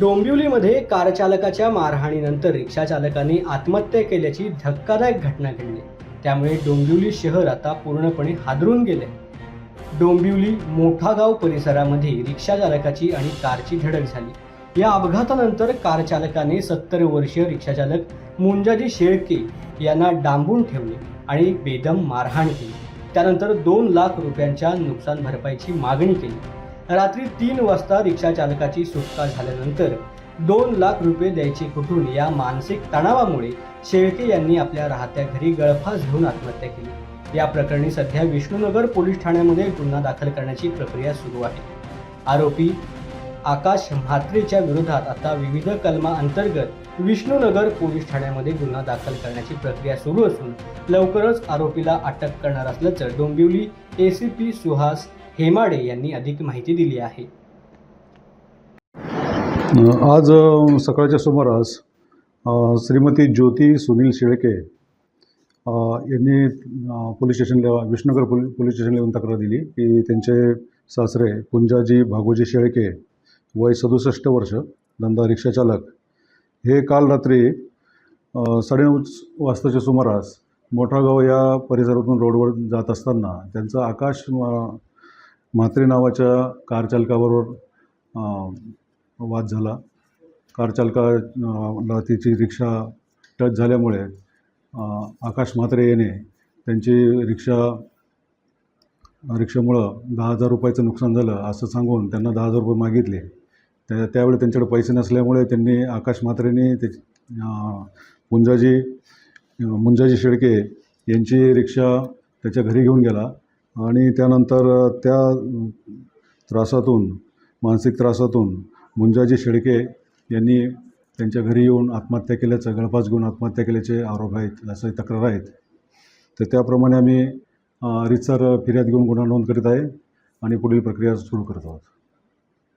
डोंबिवलीमध्ये कारचालकाच्या मारहाणीनंतर रिक्षाचालकांनी आत्महत्या केल्याची धक्कादायक घटना घडली. त्यामुळे डोंबिवली शहर आता पूर्णपणे हादरून गेले डोंबिवली मोठा गाव परिसरामध्ये रिक्षाचालकाची आणि कारची धडक झाली. या अपघातानंतर कारचालकाने सत्तर वर्षीय रिक्षाचालक मुंजाजी शेळके यांना डांबून ठेवले आणि बेदम मारहाण केली. त्यानंतर दोन लाख रुपयांच्या नुकसान भरपाईची मागणी केली. रात्री तीन वाजता रिक्षा चालकाची सुटका झाल्यानंतर दोन लाख रुपये द्यायचे कुठून या मानसिक तणावामुळे शेळके यांनी आपल्या राहत्या घरी गळफास घेऊन आत्महत्या केली. या प्रकरणी सध्या विष्णुनगर पोलीस ठाण्यामध्ये गुन्हा दाखल करण्याची प्रक्रिया सुरू आहे. आरोपी आकाश म्हात्रेच्या विरोधात आता विविध कलमा अंतर्गत विष्णुनगर पोलीस ठाण्यामध्ये गुन्हा दाखल करण्याची प्रक्रिया सुरू असून लवकरच आरोपीला अटक करणार असल्याचं डोंबिवली एसीपी सुहास हेमाडे यांनी अधिक माहिती दिली आहे. आज सकाळच्या सुमारास श्रीमती ज्योती सुनील शेळके यांनी पोलीस स्टेशनला विष्णुनगर पोली पोलीस स्टेशनला येऊन तक्रार दिली की त्यांचे सासरे पुंजाजी भागोजी शेळके वय सदुसष्ट वर्ष धंदा रिक्षाचालक हे काल रात्री साडेनऊ वाजताच्या सुमारास मोठागाव या परिसरातून रोडवर जात असताना त्यांचं आकाश म्हात्रे नावाच्या कारचालकाबरोबर वाद झाला. कारचालकाला तिची रिक्षा टच झाल्यामुळे आकाश म्हात्रे याने त्यांची रिक्षा रिक्षामुळं दहा हजार रुपयाचं नुकसान झालं असं सांगून त्यांना दहा हजार रुपये मागितले. त्या त्यावेळी त्यांच्याकडे पैसे नसल्यामुळे त्यांनी आकाश म्हात्रेने ते मुंजाजी मुंजाजी शेळके यांची रिक्षा त्याच्या घरी घेऊन गेला. आणि त्यानंतर त्या त्रासातून मानसिक त्रासातून मुंजाजी शेळके यांनी त्यांच्या घरी येऊन आत्महत्या केल्याचं गळफास घेऊन आत्महत्या केल्याचे आरोप आहेत असं तक्रार आहेत. तर त्याप्रमाणे आम्ही रितसर फिर्याद घेऊन गुन्हा नोंद करीत आहे आणि पुढील प्रक्रिया सुरू करत आहोत.